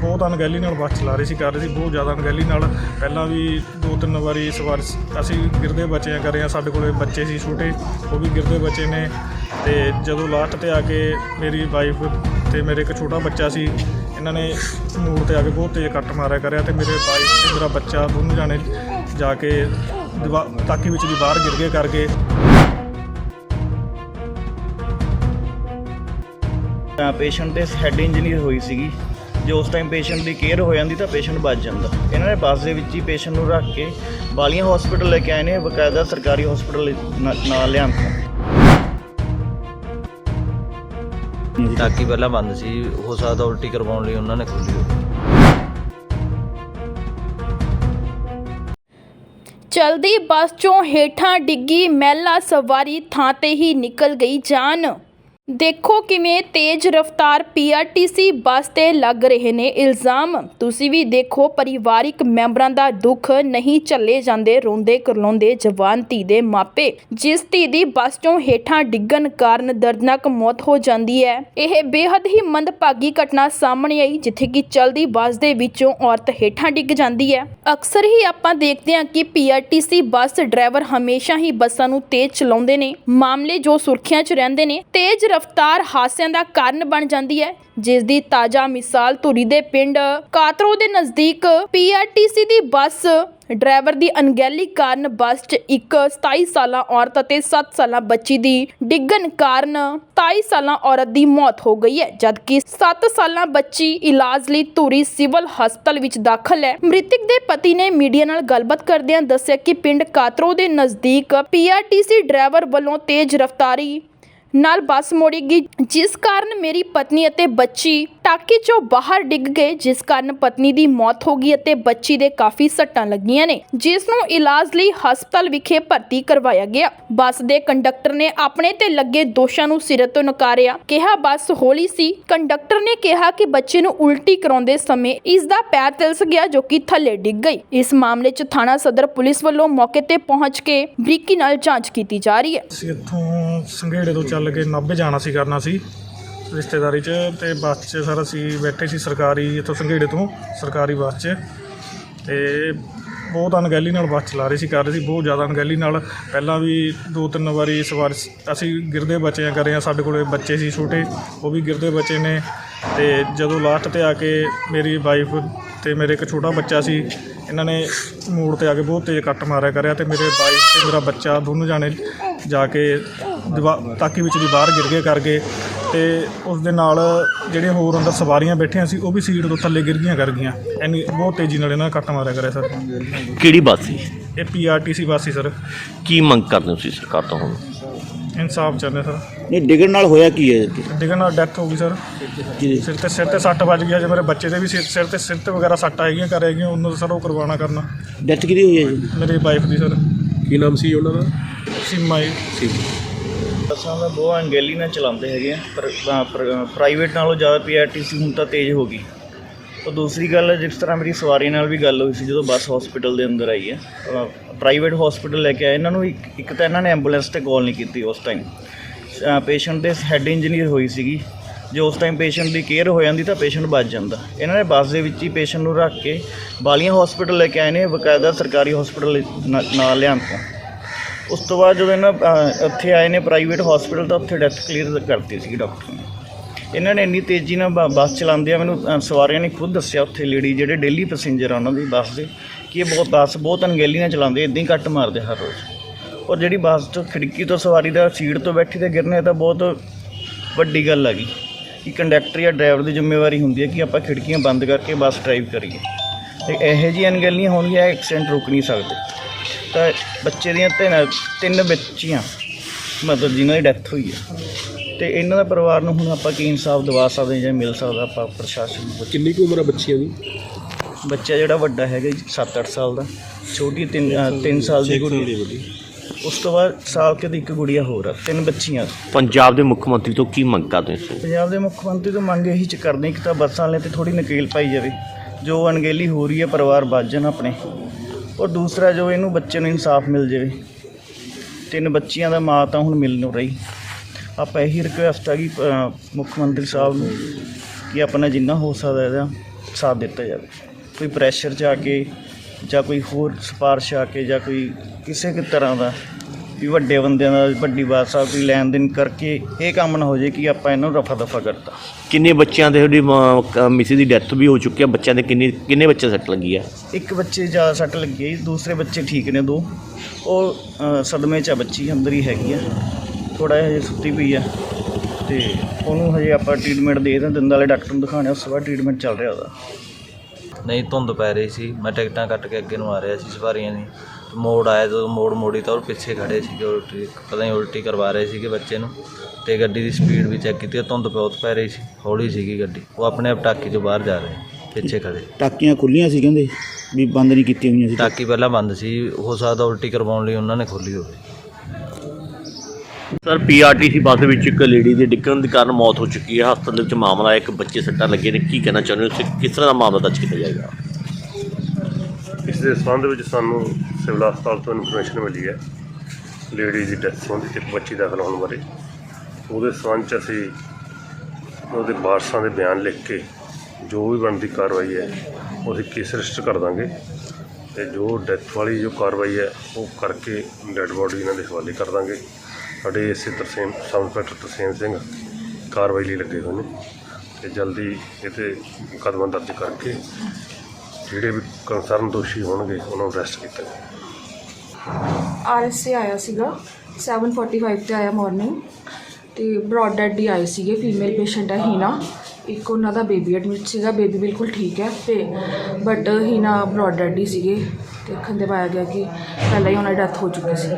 ਬਹੁਤ ਅਣਗਹਿਲੀ ਨਾਲ ਬੱਸ ਚਲਾ ਰਹੇ ਸੀ, ਕਰ ਰਹੇ ਸੀ, ਬਹੁਤ ਜ਼ਿਆਦਾ ਅਣਗਹਿਲੀ ਨਾਲ। ਪਹਿਲਾਂ ਵੀ ਦੋ ਤਿੰਨ ਵਾਰੀ ਇਸ ਵਾਰ ਅਸੀਂ ਗਿਰਦੇ ਬਚੇ ਕਰੇ ਆ, ਸਾਡੇ ਕੋਲੇ ਬੱਚੇ ਸੀ ਛੋਟੇ, ਉਹ ਵੀ ਗਿਰਦੇ ਬੱਚੇ ਨੇ। ਤੇ ਜਦੋਂ ਲਾਸਟ ਤੇ ਆ ਕੇ ਮੇਰੀ ਵਾਈਫ ਤੇ ਮੇਰੇ ਇੱਕ ਛੋਟਾ ਬੱਚਾ ਸੀ, ਇਹਨਾਂ ਨੇ ਮੋੜ ਤੇ ਆ ਕੇ ਬਹੁਤ ਤੇਜ਼ ਕੱਟ ਮਾਰਿਆ ਕਰਿਆ ਤੇ ਮੇਰੇ ਵਾਈਫ ਤੇ ਮੇਰਾ ਬੱਚਾ ਦੋਨੋਂ ਜਾਣੇ ਜਾ ਕੇ ਦੀਵਾ- ਤਾਕੀ ਵਿੱਚ ਦੀ ਬਾਹਰ ਗਿਰ ਗਏ ਕਰਕੇ ਪੇਸ਼ੈਂਟ ਤੇ ਹੈਡ ਇੰਜਰੀ ਹੋਈ ਸੀਗੀ। ਜੇ ਉਸ ਟਾਈਮ ਪੇਸ਼ੈਂਟ ਦੀ ਕੇਅਰ ਹੋ ਜਾਂਦੀ ਤਾਂ ਪੇਸ਼ੈਂਟ ਬਚ ਜਾਂਦਾ। ਇਹਨਾਂ ਨੇ ਬੱਸ ਦੇ ਵਿੱਚ ਹੀ ਪੇਸ਼ੈਂਟ ਨੂੰ ਰੱਖ ਕੇ ਬਾਲੀਆਂ ਹਸਪੀਟਲ ਲੈ ਕੇ ਆਏ ਨੇ ਬਕਾਇਦਾ ਸਰਕਾਰੀ ਹਸਪੀਟਲ ਨਾਲ ਲਿਆਂਦਾ ਟਾਕੀ ਪਹਿਲਾਂ ਬੰਦ ਸੀ ਹੋ ਸਕਦਾ ਉਲਟੀ ਕਰਵਾਉਣ ਲਈ ਉਹਨਾਂ ਨੇ ਖੋਲੀ ਹੋਵੇ ਚਲਦੀ ਬੱਸ ਚੋਂ ਹੇਠਾਂ ਡਿੱਗੀ ਮਹਿਲਾ ਸਵਾਰੀ ਥਾਂ ਤੇ ਹੀ ਨਿਕਲ ਗਈ ਜਾਨ। ਦੇਖੋ ਕਿਵੇਂ ਤੇਜ਼ ਰਫ਼ਤਾਰ ਪੀਆਰਟੀਸੀ ਬੱਸ ਤੇ ਲੱਗ ਰਹੇ ਨੇ ਇਲਜ਼ਾਮ। ਤੁਸੀਂ ਵੀ ਦੇਖੋ ਪਰਿਵਾਰਿਕ ਮੈਂਬਰਾਂ ਦਾ ਦੁੱਖ। ਨਹੀਂ ਝੱਲੇ ਜਾਂਦੇ, ਰੋਂਦੇ, ਕਰਲਾਉਂਦੇ ਜਵਾਨ ਧੀ ਦੇ ਮਾਪੇ। ਜਿਸ ਧੀ ਦੀ ਬੱਸ ਚੋਂ ਹੇਠਾਂ ਡਿੱਗਣ ਕਾਰਨ ਦਰਦਨਾਕ ਮੌਤ ਹੋ ਜਾਂਦੀ ਹੈ। ਇਹ ਬੇहद ਹੀ ਮੰਦਭਾਗੀ ਘਟਨਾ ਸਾਹਮਣੇ ਆਈ, ਜਿੱਥੇ ਕਿ ਚਲਦੀ ਬੱਸ ਦੇ ਵਿੱਚੋਂ ਔਰਤ ਹੇਠਾਂ ਡਿੱਗ ਜਾਂਦੀ ਹੈ। ਅਕਸਰ ਹੀ ਆਪਾਂ ਦੇਖਦੇ ਹਾਂ ਕਿ ਪੀਆਰਟੀਸੀ ਬੱਸ ਡਰਾਈਵਰ ਹਮੇਸ਼ਾ ਹੀ ਬੱਸਾਂ ਨੂੰ ਤੇਜ਼ ਚਲਾਉਂਦੇ ਨੇ। ਮਾਮਲੇ ਜੋ ਸੁਰਖੀਆਂ 'ਚ ਰਹਿੰਦੇ ਨੇ, ਤੇਜ਼ ਰਫ਼ਤਾਰ ਹਾਦਸਿਆਂ ਦਾ ਕਾਰਨ ਬਣ ਜਾਂਦੀ ਹੈ ਜਿਸ ਦੀ ਤਾਜ਼ਾ ਮਿਸਾਲ ਧੂਰੀ ਦੇ ਪਿੰਡ ਕਾਤਰੋ ਦੇ ਨਜ਼ਦੀਕ ਪੀਆਰਟੀਸੀ ਦੀ ਬੱਸ ਡਰਾਈਵਰ ਦੀ ਅਣਗਹਿਲੀ ਕਾਰਨ ਬੱਸ 'ਚ ਇੱਕ 27 ਸਾਲਾਂ ਔਰਤ ਅਤੇ 7 ਸਾਲਾਂ ਬੱਚੀ ਦੀ ਡਿੱਗਣ ਕਾਰਨ 27 ਸਾਲਾਂ ਔਰਤ ਦੀ ਮੌਤ ਹੋ ਗਈ ਹੈ, ਜਦਕਿ 7 ਸਾਲਾਂ ਬੱਚੀ ਇਲਾਜ ਲਈ ਧੂਰੀ ਸਿਵਲ ਹਸਪਤਾਲ ਵਿੱਚ ਦਾਖਲ ਹੈ। ਮ੍ਰਿਤਕ ਦੇ ਪਤੀ ਨੇ ਮੀਡੀਆ ਨਾਲ ਗੱਲਬਾਤ ਕਰਦਿਆਂ ਦੱਸਿਆ ਕਿ ਪਿੰਡ ਕਾਤਰੋ ਦੇ ਨਜ਼ਦੀਕ ਪੀਆਰਟੀਸੀ ਡਰਾਈਵਰ ਵੱਲੋਂ ਤੇਜ਼ ਰਫ਼ਤਾਰੀ ਨਾਲ ਬੱਸ ਮੋੜੀ ਗਈ, ਜਿਸ ਕਾਰਨ ਮੇਰੀ ਪਤਨੀ ਅਤੇ ਬੱਚੀ ਟਾਕੀ ਚੋਂ ਬਾਹਰ ਡਿੱਗ ਗਏ, ਜਿਸ ਕਾਰਨ ਪਤਨੀ ਦੀ ਮੌਤ ਹੋ ਗਈ ਅਤੇ ਬੱਚੀ ਦੇ ਕਾਫੀ ਸੱਟਾਂ ਲੱਗੀਆਂ ਨੇ, ਜਿਸ ਨੂੰ ਇਲਾਜ ਲਈ ਹਸਪਤਾਲ ਵਿਖੇ ਭਰਤੀ ਕਰਵਾਇਆ ਗਿਆ। ਬੱਸ ਦੇ ਕੰਡਕਟਰ ਨੇ ਆਪਣੇ ਤੇ ਲੱਗੇ ਦੋਸ਼ਾਂ ਨੂੰ ਸਿਰ ਤੋਂ ਨਕਾਰਿਆ, ਕਿਹਾ ਬੱਸ ਹੌਲੀ ਸੀ। ਕੰਡਕਟਰ ਨੇ ਕਿਹਾ ਕਿ ਬੱਚੇ ਨੂੰ ਉਲਟੀ ਕਰਾਉਂਦੇ ਸਮੇਂ ਇਸ ਦਾ ਪੈਰ ਤਿਲਸ ਗਿਆ, ਜੋ ਕਿ ਥੱਲੇ ਡਿੱਗ ਗਈ। ਇਸ ਮਾਮਲੇ 'ਚ ਥਾਣਾ ਸਦਰ ਪੁਲਿਸ ਵੱਲੋਂ ਮੌਕੇ ਤੇ ਪਹੁੰਚ ਕੇ ਬਰੀਕੀ ਨਾਲ ਜਾਂਚ ਕੀਤੀ ਜਾ ਰਹੀ ਹੈ। ਅਸੀਂ ਇੱਥੋਂ ਸੰਘੇੜੇ ਤੋਂ ਚੱਲ ਕੇ ਨਾਭੇ ਜਾਣਾ ਸੀ ਕਰਨਾ ਸੀ ਰਿਸ਼ਤੇਦਾਰੀ 'ਚ ਤੇ ਬੱਸ 'ਚ ਸਰ ਅਸੀਂ ਬੈਠੇ ਸੀ ਸਰਕਾਰੀ ਇੱਥੋਂ ਸੰਘੇੜੇ ਤੋਂ, ਸਰਕਾਰੀ ਬੱਸ 'ਚ ਤੇ ਬਹੁਤ ਅਣਗਹਿਲੀ ਨਾਲ ਬੱਸ ਚਲਾ ਰਹੇ ਸੀ, ਕਰ ਰਹੇ ਸੀ, ਬਹੁਤ ਜ਼ਿਆਦਾ ਅਣਗਹਿਲੀ ਨਾਲ। ਪਹਿਲਾਂ ਵੀ ਦੋ ਤਿੰਨ ਵਾਰੀ ਸਵਾਰ ਅਸੀਂ ਗਿਰਦੇ ਬੱਚੇ ਬਚੇ ਕਰੇ ਆ, ਸਾਡੇ ਕੋਲੇ ਬੱਚੇ ਸੀ ਛੋਟੇ, ਉਹ ਵੀ ਗਿਰਦੇ ਬੱਚੇ ਨੇ। ਤੇ ਜਦੋਂ ਲਾਸਟ ਤੇ ਆ ਕੇ ਮੇਰੀ ਵਾਈਫ ਤੇ ਮੇਰੇ ਇੱਕ ਛੋਟਾ ਬੱਚਾ ਸੀ, ਇਹਨਾਂ ਨੇ ਮੋੜ ਤੇ ਆ ਕੇ ਬਹੁਤ ਤੇਜ਼ ਕੱਟ ਮਾਰਿਆ ਕਰਿਆ ਤੇ ਮੇਰੇ ਵਾਈਫ ਤੇ ਮੇਰਾ ਬੱਚਾ ਦੋਨੋਂ ਜਾਣੇ ਜਾ ਕੇ ਦੀਵਾ- ਤਾਕੀ ਵਿੱਚ ਦੀ ਬਾਹਰ ਗਿਰ ਗਏ ਕਰਕੇ ਤੇ ਉਸ ਦੇ ਨਾਲ ਜਿਹੜੇ ਹੋਰ ਅੰਦਰ ਸਵਾਰੀਆਂ ਬੈਠੀਆਂ ਸੀ ਉਹ ਵੀ ਸੀਟ ਤੋਂ ਥੱਲੇ ਗਿਰ ਗਈਆਂ ਕਰ ਗਈਆਂ। ਐਨੀ ਬਹੁਤ ਤੇਜ਼ੀ ਨਾਲ ਇਹਨਾਂ ਨੇ ਕੱਟ ਮਾਰਿਆ ਕਰਿਆ ਸਰ। ਕਿਹੜੀ ਬੱਸ ਸੀ? ਇਹ ਪੀਆਰਟੀਸੀ ਬੱਸ ਸੀ ਸਰ। ਕੀ ਮੰਗ ਕਰਦੇ ਹੋ ਤੁਸੀਂ ਸਰਕਾਰ ਤੋਂ ਹੁਣ? ਇਨਸਾਫ ਚਾਹੁੰਦੇ ਸਰ। ਨਹੀਂ ਡਿੱਗਣ ਨਾਲ ਹੋਇਆ ਕੀ ਹੈ ਡਿੱਗਣ ਨਾਲ ਡੈਥ ਹੋ ਗਈ ਸਰ। ਜੀ। ਸਿਰ ਤੇ ਸਿਰ ਤੇ ਸੱਟ ਵੱਜ ਗਿਆ ਜੇ ਮੇਰੇ ਬੱਚੇ ਦੇ ਵੀ ਸਿਰ ਸਿਰ ਤੇ ਸਿਰ ਤੇ ਵਗੈਰਾ ਸੱਟ ਆਏਗੀਆਂ ਕਰ ਹੈਗੀਆਂ ਉਹਨਾਂ ਦਾ ਸਰ ਉਹ ਕਰਵਾਉਣਾ ਕਰਨਾ। ਡੈਥ ਕਿਹਦੀ ਹੋਈ ਹੈ ਜੀ? ਮੇਰੀ ਵਾਈਫ ਦੀ ਸਰ। ਕੀ ਨਾਮ ਸੀ ਉਹਨਾਂ ਦਾ? ਸੀਮਾ ਜੀ। ਬੱਸਾਂ ਦਾ ਬਹੁਤ ਅਣਗਹਿਲੀ ਨਾਲ ਚਲਾਉਂਦੇ ਹੈਗੇ ਆ, ਪਰ ਪ੍ਰਾਈਵੇਟ ਨਾਲੋਂ ਜ਼ਿਆਦਾ ਪੀਆਰਟੀਸੀ ਹੁਣ ਤਾਂ ਤੇਜ਼ ਹੋ ਗਈ। ਉਹ ਦੂਸਰੀ ਗੱਲ ਜਿਸ ਤਰ੍ਹਾਂ ਮੇਰੀ ਸਵਾਰੀ ਨਾਲ ਵੀ ਗੱਲ ਹੋਈ ਸੀ, ਜਦੋਂ ਬੱਸ ਹਸਪੀਟਲ ਦੇ ਅੰਦਰ ਆਈ ਹੈ ਪ੍ਰਾਈਵੇਟ ਹਸਪੀਟਲ ਲੈ ਕੇ ਆਏ, ਇਹਨਾਂ ਨੂੰ ਇੱਕ ਇੱਕ ਤਾਂ ਇਹਨਾਂ ਨੇ ਐਂਬੂਲੈਂਸ ਤੇ ਕਾਲ ਨਹੀਂ ਕੀਤੀ ਉਸ ਟਾਈਮ ਪੇਸ਼ੈਂਟ ਦੇ ਹੈੱਡ ਇੰਜੀਨੀਅਰ ਹੋਈ ਸੀਗੀ, ਜੇ ਉਸ ਟਾਈਮ ਪੇਸ਼ੈਂਟ ਦੀ ਕੇਅਰ ਹੋ ਜਾਂਦੀ ਤਾਂ ਪੇਸ਼ੈਂਟ ਬਚ ਜਾਂਦਾ। ਇਹਨਾਂ ਨੇ ਬੱਸ ਦੇ ਵਿੱਚ ਹੀ ਪੇਸ਼ੈਂਟ ਨੂੰ ਰੱਖ ਕੇ ਬਾਲੀਆਂ ਹਸਪੀਟਲ ਲੈ ਕੇ ਆਏ ਨੇ, ਬਕਾਇਦਾ ਸਰਕਾਰੀ ਹਸਪੀਟਲ ਨਾਲ ਲਿਆਂਦਾ ਉਸ ਤੋਂ ਬਾਅਦ ਜਦੋਂ ਇਹਨਾਂ ਅ, ਉੱਥੇ ਆਏ ਨੇ ਪ੍ਰਾਈਵੇਟ ਹਸਪੀਟਲ ਤਾਂ ਉੱਥੇ ਡੈਥ ਕਲੀਅਰ ਕਰਤੀ ਸੀ ਡਾਕਟਰ ਨੇ। ਇਹਨਾਂ ਨੇ ਇੰਨੀ ਤੇਜ਼ੀ ਨਾਲ ਬ- ਬੱਸ ਚਲਾਉਂਦੇ ਆ ਮੈਨੂੰ ਅ, ਸਵਾਰੀਆਂ ਨੇ ਖੁਦ ਦੱਸਿਆ ਉੱਥੇ ਲੇਡੀ ਜਿਹੜੇ ਡੇਲੀ ਪੈਸੇਂਜਰ ਆ ਉਹਨਾਂ ਦੀ ਬੱਸ ਦੇ ਕਿ ਇਹ ਬਹੁਤ ਬੱਸ ਬਹੁਤ ਅਣਗਹਿਲੀ ਨਾਲ ਚਲਾਉਂਦੇ ਇਦਾਂ ਹੀ ਕੱਟ ਮਾਰਦੇ ਹਰ ਰੋਜ਼। ਔਰ ਜਿਹੜੀ ਬੱਸ ਤੋਂ ਖਿੜਕੀ ਤੋਂ ਸਵਾਰੀ ਦਾ ਸੀਟ ਤੋਂ ਬੈਠੀ ਤੇ ਗਿਰਨੇ ਤਾਂ ਬਹੁਤ ਵੱਡੀ ਗੱਲ ਹੈਗੀ ਕਿ ਕੰਡਕਟਰ ਜਾਂ ਡਰਾਈਵਰ ਦੀ ਜ਼ਿੰਮੇਵਾਰੀ ਹੁੰਦੀ ਹੈ ਕਿ ਆਪਾਂ ਖਿੜਕੀਆਂ ਬੰਦ ਕਰਕੇ ਬੱਸ ਡਰਾਈਵ ਕਰੀਏ। ਤੇ ਇਹੋ ਜਿਹੀਆਂ ਅਣਗਹਿਲੀਆਂ ਹੋਣਗੀਆਂ ਐਕਸੀਡੈਂਟ ਰੁਕ ਨਹੀਂ ਸਕਦੇ। ਤਾਂ ਬੱਚੇ ਦੀਆਂ ਤਿੰਨ ਤਿੰਨ ਬੱਚੀਆਂ ਮਤਲਬ ਜਿਨ੍ਹਾਂ ਦੀ ਡੈਥ ਹੋਈ ਹੈ ਤੇ ਇਹਨਾਂ ਦਾ ਪਰਿਵਾਰ ਨੂੰ ਹੁਣ ਆਪਾਂ ਕੀ ਇਨਸਾਫ ਦਿਵਾ ਸਕਦੇ ਹਾਂ ਜਾਂ ਮਿਲ ਸਕਦਾ ਆਪਾਂ ਪ੍ਰਸ਼ਾਸਨ ਨੂੰ? ਕਿੰਨੀ ਕੁ ਉਮਰ ਆ ਬੱਚਿਆਂ ਦੀ? ਬੱਚਾ ਜਿਹੜਾ ਵੱਡਾ ਹੈਗਾ ਜੀ 7-8 ਸਾਲ ਦਾ। ਛੋਟੀ 3 3 ਸਾਲ ਦੀ ਕੁੜੀ ਉਸ ਤੋਂ ਬਾਅਦ ਸਾਲ ਕੇ ਦੀ ਇੱਕ ਗੁੜੀਆ ਹੋਰ ਆ ਤਿੰਨ ਬੱਚੀਆਂ। ਪੰਜਾਬ ਦੇ ਮੁੱਖ ਮੰਤਰੀ ਤੋਂ ਕੀ ਮੰਗ ਕਰਦੇ ਹੋ ਪੰਜਾਬ ਦੇ ਮੁੱਖ ਮੰਤਰੀ ਤੋਂ ਮੰਗ ਇਹੀ ਚ ਕਰਦੇ ਹਾਂ ਕਿ ਤਾਂ ਬੱਸਾਂ ਵਾਲੇ ਤੇ ਥੋੜੀ ਨਕੇਲ ਪਾਈ ਜਾਵੇ। ਜੋ ਅਣਗਹਿਲੀ ਹੋ ਰਹੀ ਹੈ ਪਰਿਵਾਰ ਬਚ ਜਾਣ ਆਪਣੇ, ਔਰ ਦੂਸਰਾ ਜੋ ਇਹਨੂੰ ਬੱਚੇ ਨੂੰ ਇਨਸਾਫ ਮਿਲ ਜਾਵੇ। ਤਿੰਨ ਬੱਚੀਆਂ ਦਾ ਮਾਂ ਤਾਂ ਹੁਣ ਮਿਲ ਨੂੰ ਰਹੀ। ਆਪਾਂ ਇਹੀ ਰਿਕੁਐਸਟ ਆ ਕਿ ਮੁੱਖ ਮੰਤਰੀ ਸਾਹਿਬ ਨੂੰ ਕਿ ਆਪਣਾ ਜਿੰਨਾ ਹੋ ਸਕਦਾ ਇਹਦਾ ਸਾਥ ਦਿੱਤਾ ਜਾਵੇ। ਕੋਈ ਪ੍ਰੈਸ਼ਰ 'ਚ ਆ ਕੇ ਜਾਂ ਕੋਈ ਹੋਰ ਸਿਫਾਰਿਸ਼ ਆ ਕੇ ਜਾਂ ਕੋਈ ਕਿਸੇ ਕਿ ਤਰ੍ਹਾਂ ਦਾ ਵੀ ਵੱਡੇ ਬੰਦਿਆਂ ਦਾ ਵੱਡੀ ਬਾਤ ਸਾਹਿਬ ਕੋਈ ਲੈਣ ਦੇਣ ਕਰਕੇ ਇਹ ਕੰਮ ਨਾ ਹੋ ਜੇ ਕਿ ਆਪਾਂ ਇਹਨੂੰ ਰਫਾ ਦਫਾ ਕਰਤਾ। ਕਿੰਨੇ ਬੱਚਿਆਂ ਦੇ ਤੁਹਾਡੀ ਮਿਸਿਸ ਦੀ ਡੈਥ ਵੀ ਹੋ ਚੁੱਕੀ ਹੈ ਬੱਚਿਆਂ ਦੇ ਕਿੰਨੇ ਕਿੰਨੇ ਬੱਚੇ ਸੱਟ ਲੱਗੀ ਹੈ ਇੱਕ ਬੱਚੇ ਜ਼ਿਆਦਾ ਸੱਟ ਲੱਗੀ ਹੈ ਜੀ, ਦੂਸਰੇ ਬੱਚੇ ਠੀਕ ਨੇ ਦੋ। ਉਹ ਅ, ਸਦਮੇ 'ਚ ਆ ਬੱਚੀ ਅੰਦਰ ਹੀ ਹੈਗੀ ਆ। ਥੋੜਾ ਜਿਹਾ ਹਜੇ ਸੁੱਤੀ ਪਈ ਆ। ਤੇ ਉਹਨੂੰ ਹਜੇ ਆਪਾਂ ਟ੍ਰੀਟਮੈਂਟ ਦੇ ਦਿੰਦੇ ਦੰਦਾਂ ਵਾਲੇ ਡਾਕਟਰ ਨੂੰ ਦਿਖਾਉਣਾ ਉਸ ਤੋਂ ਬਾਅਦ ਟ੍ਰੀਟਮੈਂਟ ਚੱਲ ਰਿਹਾ ਉਹਦਾ। ਨਹੀਂ ਧੁੰਦ ਪੈ ਰਹੀ ਸੀ। ਮੈਂ ਟਿਕਟਾਂ ਕੱਟ ਕੇ ਅੱਗੇ ਨੂੰ ਆ ਰਿਹਾ ਸੀ ਸਵਾਰੀਆਂ ਦੀ। ਮੋੜ ਆਇਆ ਜਦੋਂ ਮੋੜ ਮੋੜੀ ਤਾਂ ਉਹ ਪਿੱਛੇ ਖੜੇ ਸੀਗੇ ਉਲਟੀ ਪਤਾ ਨਹੀਂ ਉਲਟੀ ਕਰਵਾ ਰਹੇ ਸੀਗੇ ਬੱਚੇ ਨੂੰ ਤੇ ਗੱਡੀ ਦੀ ਸਪੀਡ ਵੀ ਚੈੱਕ ਕੀਤੀ ਧੁੰਦ ਬਹੁਤ ਪੈ ਰਹੀ ਸੀ ਹੌਲੀ ਸੀਗੀ ਗੱਡੀ। ਉਹ ਆਪਣੇ ਆਪ ਟਾਕੀ ਤੋਂ ਬਾਹਰ ਜਾ ਰਹੇ ਪਿੱਛੇ ਖੜੇ। ਟਾਕੀਆਂ ਖੁੱਲੀਆਂ ਸੀ ਕਹਿੰਦੇ ਵੀ ਬੰਦ ਨਹੀਂ ਕੀਤੀਆਂ ਹੋਈਆਂ ਸੀ। ਟਾਕੀ ਪਹਿਲਾਂ ਬੰਦ ਸੀ ਹੋ ਸਕਦਾ ਉਲਟੀ ਕਰਵਾਉਣ ਲਈ ਉਹਨਾਂ ਨੇ ਖੋਲੀ ਹੋਵੇ। ਸਰ ਪੀਆਰਟੀਸੀ ਬੱਸ ਦੇ ਵਿੱਚ ਇੱਕ ਲੇਡੀ ਦੇ ਡਿੱਗਣ ਦੇ ਕਾਰਨ ਮੌਤ ਹੋ ਚੁੱਕੀ ਹੈ। ਹਸਪਤਾਲ ਦੇ ਵਿੱਚ ਮਾਮਲਾ ਹੈ ਇੱਕ ਬੱਚੇ ਸੱਟਾਂ ਲੱਗੇ ਨੇ। ਕੀ ਕਹਿਣਾ ਚਾਹੁੰਦੇ ਹੋ? ਤੁਸੀਂ ਕਿਸ ਤਰ੍ਹਾਂ ਦਾ ਮਾਮਲਾ ਦਰਜ ਕੀਤਾ ਜਾਏਗਾ? ਇਸ ਦੇ ਸੰਬੰਧ ਵਿੱਚ ਸਾਨੂੰ ਸਿਵਲ ਹਸਪਤਾਲ ਤੋਂ ਇਨਫੋਰਮੇਸ਼ਨ ਮਿਲੀ ਹੈ ਲੇਡੀ ਦੀ ਡੈਥ ਸੰਬੰਧੀ ਇੱਕ ਬੱਚੀ ਦਾਖਲ ਹੋਣ ਬਾਰੇ। ਉਹਦੇ ਸੰਬੰਧ 'ਚ ਅਸੀਂ ਉਹਦੇ ਵਾਰਸਾਂ ਦੇ ਬਿਆਨ ਲਿਖ ਕੇ ਜੋ ਵੀ ਬਣਦੀ ਕਾਰਵਾਈ ਹੈ, ਉਹ ਅਸੀਂ ਕੇਸ ਰਜਿਸਟਰ ਕਰ ਦਾਂਗੇ ਤੇ ਜੋ ਡੈਥ ਵਾਲੀ ਜੋ ਕਾਰਵਾਈ ਹੈ, ਉਹ ਕਰਕੇ ਡੈੱਡ ਬੋਡੀ ਇਹਨਾਂ ਦੇ ਹਵਾਲੇ ਕਰ ਦਾਂਗੇ। ਸਾਡੇ ਇਸੇ ਤਰਸੇਮ, ਸਬ ਇੰਸਪੈਕਟਰ ਤਰਸੇਮ ਸਿੰਘ ਕਾਰਵਾਈ ਲਈ ਲੱਗੇ ਹੋਏ ਨੇ ਤੇ ਜਲਦੀ ਇਹ 'ਤੇ ਮੁਕੱਦਮਾ ਦਰਜ ਕਰਕੇ ਜਿਹੜੇ ਵੀ ਕੰਸਰਨ ਦੋਸ਼ੀ ਹੋਣਗੇ, ਉਹਨਾਂ ਨੂੰ ਅਰੈਸਟ ਕੀਤਾ ਜਾਵੇ। ਆਰਐਸਏ ਆਇਆ ਸੀਗਾ 7:45 ਤੇ ਆਇਆ ਮਾਰਨਿੰਗ ਤੇ ਬ੍ਰੌਡ ਡੈਡ ਦੀ ਆਏ ਸੀਗੇ ਫੀਮੇਲ ਪੇਸ਼ੈਂਟ ਹੈ ਹੀਨਾ। ਇੱਕ ਉਹਨਾਂ ਦਾ ਬੇਬੀ ਐਡਮਿਟ ਸੀਗਾ ਬੇਬੀ ਬਿਲਕੁਲ ਠੀਕ ਹੈ, ਤੇ ਬਟ ਹੀਨਾ ਬ੍ਰੌਡ ਡੈਡ ਹੀ ਸੀਗੇ, ਦੇਖਣ ਖੰਦੇ ਪਾਇਆ ਗਿਆ ਕਿ ਪਹਿਲਾਂ ਹੀ ਉਹਨਾਂ ਦੀ ਡੈਥ ਹੋ ਚੁੱਕੀ ਸੀ।